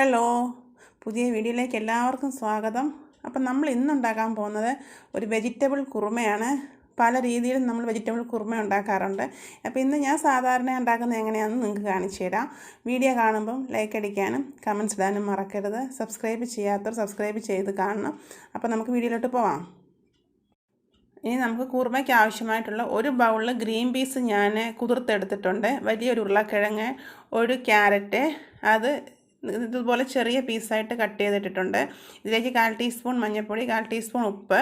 Hello പുതിയ വീഡിയോയിലേക്ക് എല്ലാവർക്കും സ്വാഗതം. അപ്പം നമ്മൾ ഇന്നുണ്ടാക്കാൻ പോകുന്നത് ഒരു വെജിറ്റബിൾ കുറുമയാണ്. പല രീതിയിലും നമ്മൾ വെജിറ്റബിൾ കുറുമ ഉണ്ടാക്കാറുണ്ട്. അപ്പോൾ ഇന്ന് ഞാൻ സാധാരണ ഉണ്ടാക്കുന്നത് എങ്ങനെയാണെന്ന് നിങ്ങൾക്ക് കാണിച്ചു തരാം. വീഡിയോ കാണുമ്പം ലൈക്ക് അടിക്കാനും കമൻസ് ഇടാനും മറക്കരുത്. സബ്സ്ക്രൈബ് ചെയ്യാത്തവർ സബ്സ്ക്രൈബ് ചെയ്ത് കാണണം. അപ്പോൾ നമുക്ക് വീഡിയോയിലോട്ട് പോവാം. ഇനി നമുക്ക് കുറുമയ്ക്ക് ആവശ്യമായിട്ടുള്ള ഒരു ബൗളിൽ ഗ്രീൻ പീസ് ഞാൻ കുതിർത്തെടുത്തിട്ടുണ്ട്. വലിയൊരു ഉരുളക്കിഴങ്ങ് ഒരു ക്യാരറ്റ് അത് ഇതുപോലെ ചെറിയ പീസായിട്ട് കട്ട് ചെയ്തിട്ടിട്ടുണ്ട്. ഇതിലേക്ക് കാൽ ടീസ്പൂൺ മഞ്ഞൾപ്പൊടി കാൽ ടീസ്പൂൺ ഉപ്പ്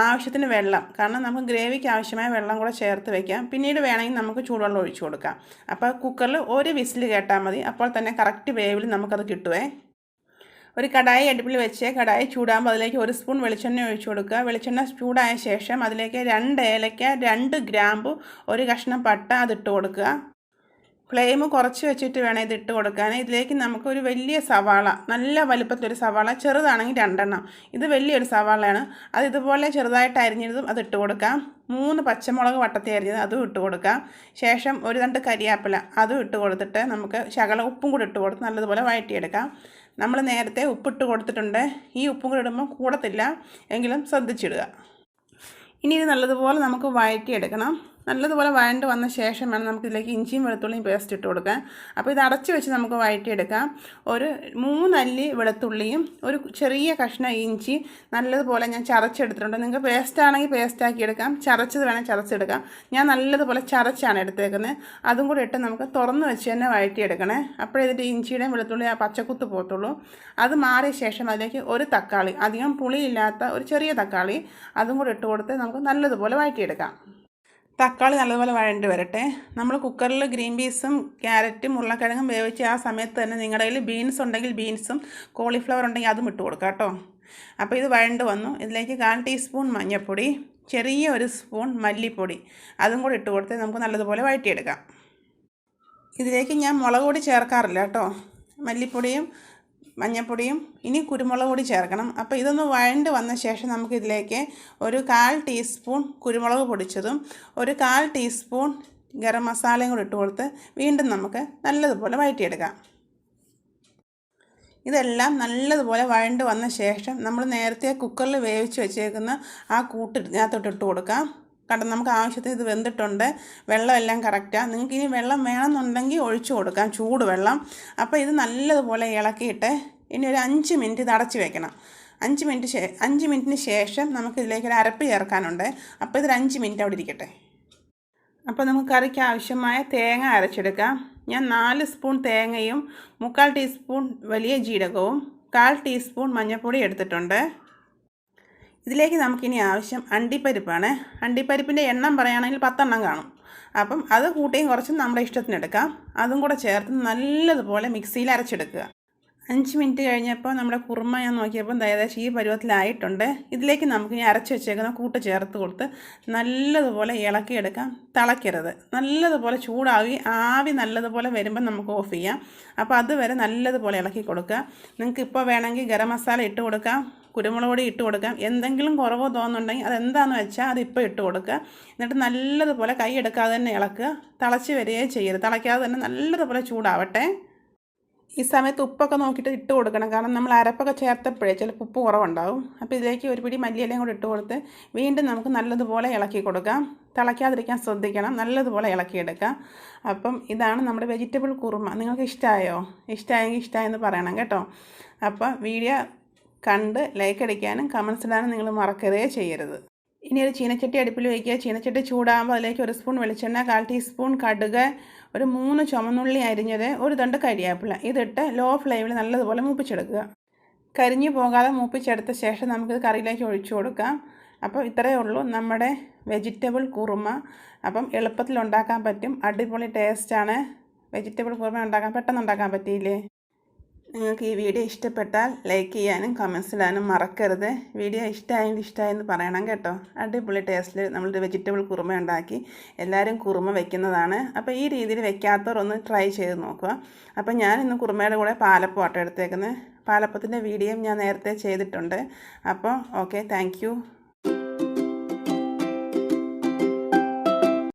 ആവശ്യത്തിന് വെള്ളം. കാരണം നമുക്ക് ഗ്രേവിക്ക് ആവശ്യമായ വെള്ളം കൂടെ ചേർത്ത് വെക്കാം. പിന്നീട് വേണമെങ്കിൽ നമുക്ക് ചൂടുവെള്ളം ഒഴിച്ചു കൊടുക്കാം. അപ്പോൾ കുക്കറിൽ ഒരു വിസിൽ കേട്ടാൽ മതി. അപ്പോൾ തന്നെ കറക്റ്റ് വേവിൽ നമുക്കത് കിട്ടുവേ. ഒരു കടായി അടുപ്പിൽ വെച്ച് കടായി ചൂടാകുമ്പോൾ അതിലേക്ക് ഒരു സ്പൂൺ വെളിച്ചെണ്ണ ഒഴിച്ചു കൊടുക്കുക. വെളിച്ചെണ്ണ ചൂടായ ശേഷം അതിലേക്ക് രണ്ട് ഏലക്ക രണ്ട് ഗ്രാമ്പു ഒരു കഷ്ണം പട്ട അതിട്ട് കൊടുക്കുക. ഫ്ലെയിം കുറച്ച് വെച്ചിട്ട് വേണം ഇത് ഇട്ട് കൊടുക്കാൻ. ഇതിലേക്ക് നമുക്കൊരു വലിയ സവാള നല്ല വലുപ്പത്തിലൊരു സവാള ചെറുതാണെങ്കിൽ രണ്ടെണ്ണം. ഇത് വലിയൊരു സവാളയാണ്. അത് ഇതുപോലെ ചെറുതായിട്ട് അരിഞ്ഞതും അത് ഇട്ട് കൊടുക്കാം. മൂന്ന് പച്ചമുളക് വട്ടത്തി അരിഞ്ഞത് അതും ഇട്ട് കൊടുക്കാം. ശേഷം ഒരു രണ്ട് കരിയാപ്പില അതും ഇട്ട് കൊടുത്തിട്ട് നമുക്ക് ശകല ഉപ്പും കൂടി ഇട്ട് കൊടുത്ത് നല്ലതുപോലെ വഴറ്റിയെടുക്കാം. നമ്മൾ നേരത്തെ ഉപ്പിട്ട് കൊടുത്തിട്ടുണ്ട്. ഈ ഉപ്പും കൂടി ഇടുമ്പോൾ കൂടത്തില്ല. എങ്കിലും ശ്രദ്ധിച്ചിടുക. ഇനി ഇത് നല്ലതുപോലെ നമുക്ക് വഴറ്റിയെടുക്കണം. നല്ലതുപോലെ വഴണ്ട് വന്ന ശേഷം വേണം നമുക്കിതിലേക്ക് ഇഞ്ചിയും വെളുത്തുള്ളിയും പേസ്റ്റ് ഇട്ട് കൊടുക്കാൻ. അപ്പോൾ ഇത് അടച്ച് വെച്ച് നമുക്ക് വഴറ്റിയെടുക്കാം. ഒരു മൂന്നല്ലി വെളുത്തുള്ളിയും ഒരു ചെറിയ കഷ്ണം ഇഞ്ചി നല്ലതുപോലെ ഞാൻ ചതച്ചെടുത്തിട്ടുണ്ട്. നിങ്ങൾക്ക് പേസ്റ്റ് ആണെങ്കിൽ പേസ്റ്റ് ആക്കി എടുക്കാം. ചതച്ചത് വേണേൽ ചതച്ചെടുക്കാം. ഞാൻ നല്ലതുപോലെ ചതച്ചാണ് എടുത്തേക്കുന്നത്. അതും കൂടി ഇട്ട് നമുക്ക് തുറന്ന് വെച്ച് തന്നെ വഴറ്റിയെടുക്കണേ. അപ്പോഴേ ഇതിന്റെ ഇഞ്ചിയുടെയും വെളുത്തുള്ളി ആ പച്ചക്കുത്ത് പോകത്തുള്ളൂ. അത് മാറിയ ശേഷം അതിലേക്ക് ഒരു തക്കാളി അധികം പുളിയില്ലാത്ത ഒരു ചെറിയ തക്കാളി അതും കൂടി ഇട്ട് കൊടുത്ത് നമുക്ക് നല്ലതുപോലെ വഴറ്റിയെടുക്കാം. തക്കാളി നല്ലതുപോലെ വഴണ്ടി വരട്ടെ. നമ്മൾ കുക്കറിൽ ഗ്രീൻ പീസും ക്യാരറ്റും ഉരുളക്കിഴങ്ങും വേവിച്ച് ആ സമയത്ത് തന്നെ നിങ്ങളുടെ കയ്യിൽ ബീൻസ് ഉണ്ടെങ്കിൽ ബീൻസും കോളിഫ്ലവർ ഉണ്ടെങ്കിൽ അതും ഇട്ട് കൊടുക്കാം കേട്ടോ അപ്പോൾ ഇത് വഴണ്ട് വന്നു. ഇതിലേക്ക് കാൽ ടീസ്പൂൺ മഞ്ഞൾപ്പൊടി ചെറിയ ഒരു സ്പൂൺ മല്ലിപ്പൊടി അതും കൂടി ഇട്ട് കൊടുത്ത് നമുക്ക് നല്ലതുപോലെ വഴറ്റിയെടുക്കാം. ഇതിലേക്ക് ഞാൻ മുളക് പൊടി ചേർക്കാറില്ല കേട്ടോ മല്ലിപ്പൊടിയും മഞ്ഞൾപ്പൊടിയും ഇനി കുരുമുളക് പൊടി ചേർക്കണം. അപ്പോൾ ഇതൊന്ന് വഴണ്ട് വന്ന ശേഷം നമുക്കിതിലേക്ക് ഒരു കാൽ ടീസ്പൂൺ കുരുമുളക് പൊടിച്ചതും ഒരു കാൽ ടീസ്പൂൺ ഗരം മസാലയും കൂടി ഇട്ട് കൊടുത്ത് വീണ്ടും നമുക്ക് നല്ലതുപോലെ വഴറ്റിയെടുക്കാം. ഇതെല്ലാം നല്ലതുപോലെ വഴണ്ട് വന്ന ശേഷം നമ്മൾ നേരത്തെ കുക്കറിൽ വേവിച്ച് വെച്ചേക്കുന്ന ആ കൂട്ട് ഇതിനകത്തോട്ട് ഇട്ട് കൊടുക്കാം. കണ്ടോ നമുക്ക് ആവശ്യത്തിന് ഇത് വെന്തിട്ടുണ്ട്. വെള്ളമെല്ലാം കറക്റ്റാണ് നിങ്ങൾക്ക് ഇനി വെള്ളം വേണമെന്നുണ്ടെങ്കിൽ ഒഴിച്ചു കൊടുക്കാം. ചൂട് വെള്ളം അപ്പോൾ ഇത് നല്ലതുപോലെ ഇളക്കിയിട്ട് ഇനി ഒരു അഞ്ച് മിനിറ്റ് ഇത് അടച്ചു വെക്കണം. അഞ്ച് മിനിറ്റ് ശേ അഞ്ച് മിനിറ്റിന് ശേഷം നമുക്ക് ഇതിലേക്ക് ഒരു അരപ്പ് ചേർക്കാനുണ്ട്. അപ്പോൾ ഇതൊരു അഞ്ച് മിനിറ്റ് അവിടെ ഇരിക്കട്ടെ. അപ്പോൾ നമുക്ക് കറിക്ക് ആവശ്യമായ തേങ്ങ അരച്ചെടുക്കാം. ഞാൻ നാല് സ്പൂൺ തേങ്ങയും മുക്കാൽ ടീസ്പൂൺ വലിയ ജീരകവും കാൽ ടീസ്പൂൺ മഞ്ഞൾപ്പൊടി എടുത്തിട്ടുണ്ട്. ഇതിലേക്ക് നമുക്കിനി ആവശ്യം അണ്ടിപ്പരിപ്പാണ്. അണ്ടിപ്പരിപ്പിന്റെ എണ്ണം പറയുകയാണെങ്കിൽ പത്തെണ്ണം കാണും. അപ്പം അത് കൂട്ടിയും കുറച്ചും നമ്മുടെ ഇഷ്ടത്തിനെടുക്കാം. അതും കൂടെ ചേർത്ത് നല്ലതുപോലെ മിക്സിയിൽ അരച്ചെടുക്കുക. അഞ്ച് മിനിറ്റ് കഴിഞ്ഞപ്പോൾ നമ്മുടെ കുറുമ ഞാൻ നോക്കിയപ്പോൾ ഏകദേശം ഈ പരുവത്തിലായിട്ടുണ്ട്. ഇതിലേക്ക് നമുക്ക് ഇനി അരച്ച് വെച്ചേക്കുന്ന കൂട്ട് ചേർത്ത് കൊടുത്ത് നല്ലതുപോലെ ഇളക്കിയെടുക്കാം തിളയ്ക്കരുത്. നല്ലതുപോലെ ചൂടാവി ആവി നല്ലതുപോലെ വരുമ്പോൾ നമുക്ക് ഓഫ് ചെയ്യാം. അപ്പോൾ അതുവരെ നല്ലതുപോലെ ഇളക്കി കൊടുക്കുക. നിങ്ങൾക്ക് ഇപ്പോൾ വേണമെങ്കിൽ ഗരം മസാല ഇട്ട് കൊടുക്കാം കുരുമുളക് പൊടി ഇട്ട് കൊടുക്കാം. എന്തെങ്കിലും കുറവോ തോന്നുന്നുണ്ടെങ്കിൽ അതെന്താണെന്ന് വെച്ചാൽ അത് ഇപ്പോൾ ഇട്ട് കൊടുക്കുക. എന്നിട്ട് നല്ലതുപോലെ കൈ എടുക്കാതെ തന്നെ ഇളക്കുക. തിളച്ച് വരികയും ചെയ്യരുത്. തിളയ്ക്കാതെ തന്നെ നല്ലതുപോലെ ചൂടാവട്ടെ. ഈ സമയത്ത് ഉപ്പൊക്കെ നോക്കിയിട്ട് ഇട്ട് കൊടുക്കണം. കാരണം നമ്മൾ അരപ്പൊക്കെ ചേർത്തപ്പോഴേ ചിലപ്പോൾ ഉപ്പ് കുറവുണ്ടാവും. അപ്പോൾ ഇതിലേക്ക് ഒരു പിടി മല്ലിയിലയും കൂടി ഇട്ട് കൊടുത്ത് വീണ്ടും നമുക്ക് നല്ലതുപോലെ ഇളക്കി കൊടുക്കാം. തിളയ്ക്കാതിരിക്കാൻ ശ്രദ്ധിക്കണം. നല്ലതുപോലെ ഇളക്കിയെടുക്കാം. അപ്പം ഇതാണ് നമ്മുടെ വെജിറ്റബിൾ കുറുമ. നിങ്ങൾക്ക് ഇഷ്ടമായോ ഇഷ്ടമായെങ്കിൽ ഇഷ്ടമായെന്ന് പറയണം കേട്ടോ. അപ്പോൾ വീഡിയോ കണ്ട് ലൈക്ക് അടിക്കാനും കമൻസ് ഇടാനും നിങ്ങൾ മറക്കരുതേ ചെയ്യരുത്. ഇനി ഒരു ചീനച്ചട്ടി അടുപ്പിൽ വയ്ക്കുക. ചീനച്ചട്ടി ചൂടാകുമ്പോൾ അതിലേക്ക് ഒരു സ്പൂൺ വെളിച്ചെണ്ണ കാൽ ടീസ്പൂൺ കടുക് ഒരു മൂന്ന് ചുമന്നുള്ളി അരിഞ്ഞത് ഒരു തണ്ട് കരിയാപ്പിള ഇതിട്ട് ലോ ഫ്ലെയിമിൽ നല്ലതുപോലെ മൂപ്പിച്ചെടുക്കുക. കരിഞ്ഞു പോകാതെ മൂപ്പിച്ചെടുത്ത ശേഷം നമുക്കിത് കറിയിലേക്ക് ഒഴിച്ചു കൊടുക്കാം. അപ്പോൾ ഇത്രയേ ഉള്ളൂ നമ്മുടെ വെജിറ്റബിൾ കുറുമ. അപ്പം എളുപ്പത്തിൽ ഉണ്ടാക്കാൻ പറ്റും. അടിപൊളി ടേസ്റ്റാണ്. വെജിറ്റബിൾ കുറുമ ഉണ്ടാക്കാൻ പെട്ടെന്ന് ഉണ്ടാക്കാൻ പറ്റിയില്ലേ? നിങ്ങൾക്ക് ഈ വീഡിയോ ഇഷ്ടപ്പെട്ടാൽ ലൈക്ക് ചെയ്യാനും കമൻസ് ഇടാനും മറക്കരുത്. വീഡിയോ ഇഷ്ടമായെങ്കിൽ ഇഷ്ടമായെന്ന് പറയണം കേട്ടോ. അടിപൊളി ടേസ്റ്റിൽ നമ്മളൊരു വെജിറ്റബിൾ കുറുമ ഉണ്ടാക്കി എല്ലാവരും കുറുമ വെക്കുന്നതാണ്. അപ്പോൾ ഈ രീതിയിൽ വെക്കാത്തവർ ഒന്ന് ട്രൈ ചെയ്ത് നോക്കുക. അപ്പോൾ ഞാൻ ഇന്ന് കുറുമയുടെ കൂടെ പാലപ്പം ആട്ടോ എടുത്തേക്കുന്നത്. പാലപ്പത്തിന്റെ വീഡിയോയും ഞാൻ നേരത്തെ ചെയ്തിട്ടുണ്ട്. അപ്പോൾ ഓക്കെ താങ്ക്